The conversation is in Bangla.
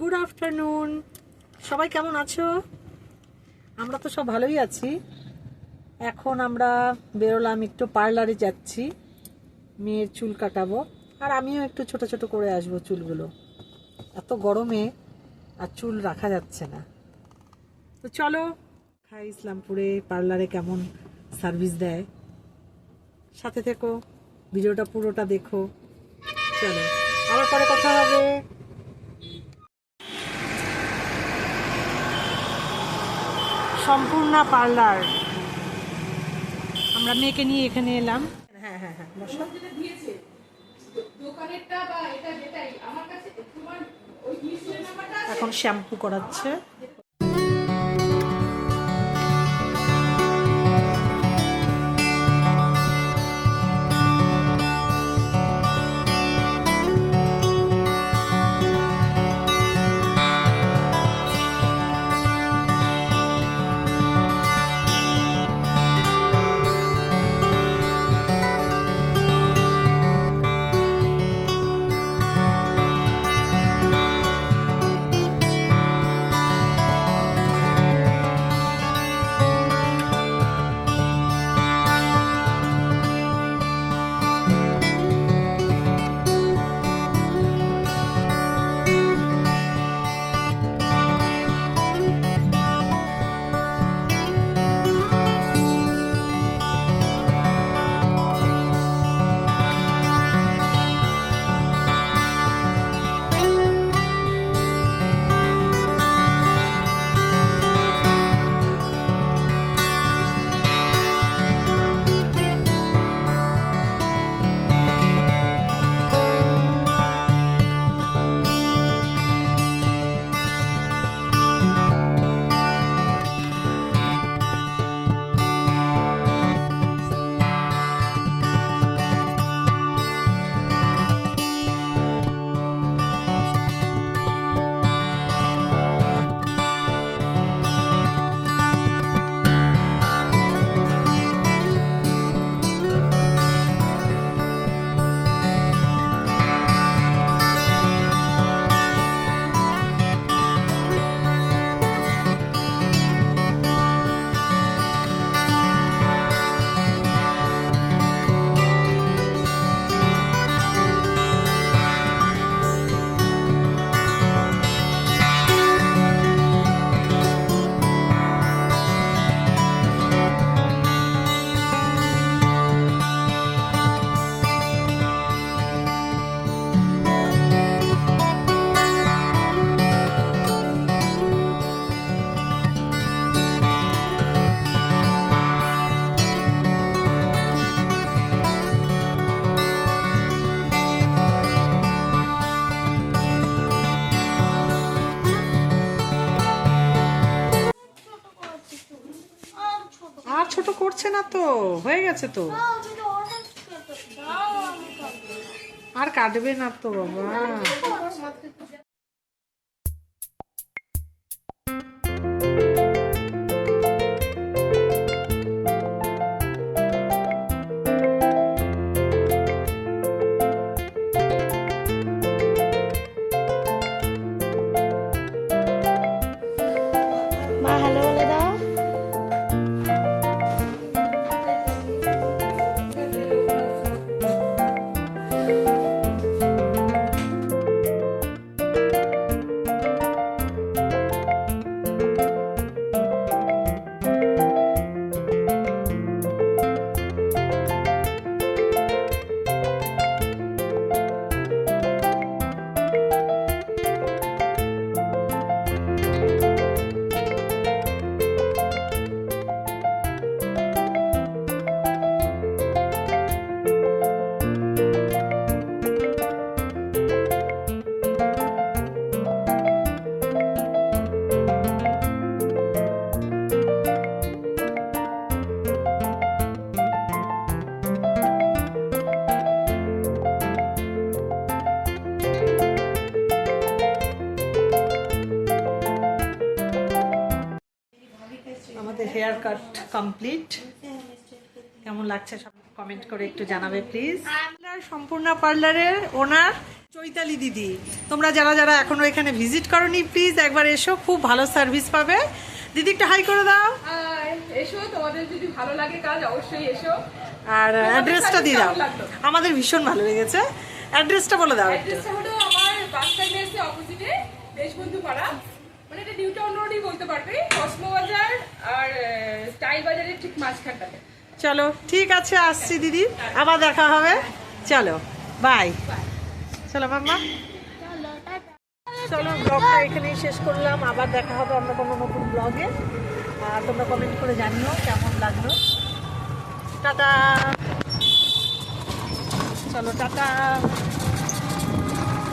গুড আফটারনুন সবাই কেমন আছো? আমরা তো সব ভালোই আছি। এখন আমরা বেরোলাম, একটু পার্লারে যাচ্ছি। মেয়ের চুল কাটাবো। আর আমিও একটু ছোট ছোট করে আসব চুলগুলো। এত গরমে আর চুল রাখা যাচ্ছে না। তো চলো, খাই ইসলামপুরে, পার্লারে কেমন সার্ভিস দেয়। সাথে থেকো, ভিডিওটা পুরোটা দেখো। চলো, আবার পরে কথা হবে। সম্পূর্ণ পার্লার। আমরা মেয়েকে নিয়ে এখানে এলাম। হ্যাঁ হ্যাঁ হ্যাঁ বসো। দোকানেরটা বা এটা যেটাই আমার কাছে তোমার ওই লিস্টের নাম্বারটা এখন শ্যাম্পু করাচ্ছে। করছে না তো? হয়ে গেছে তো? আর কাটবে না তো বাবা। হেয়ার কাট কমপ্লিট কেমন লাগছে সব কমেন্ট করে একটু জানাবে প্লিজ সম্পূর্ণ পার্লারের ওনার চৈতালি দিদি। তোমরা যারা যারা এখনও এখানে ভিজিট করনি প্লিজ একবার এসো খুব ভালো সার্ভিস পাবে। দিদি একটু হাই করে দাও। এসো তোমাদের যদি ভালো লাগে কাজ অবশ্যই এসো। আর অ্যাড্রেসটা দিয়ে দাও। আমাদের ভীষণ ভালো লেগেছে। অ্যাড্রেসটা বলে দাও একটু। অ্যাড্রেসটা হলো আমার বাস টার্মিনাসের অপোজিটে দেশবন্ধু পাড়া মানে এটা নিউ টাউন রোডই বলতে পারবে, কসমো বাজার আর স্টাইল বাজারের ঠিক মাঝখানটাতে। চলো, ঠিক আছে, আসছি দিদি। আবার দেখা হবে। চলো, বাই। চলো, মাম্মা। চলো ব্লগটা এখানেই শেষ করলাম। আবার দেখা হবে অন্য কোনো নতুন ব্লগে আর তোমরা কমেন্ট করে জানিও কেমন লাগল। টাটা। চলো, টাটা।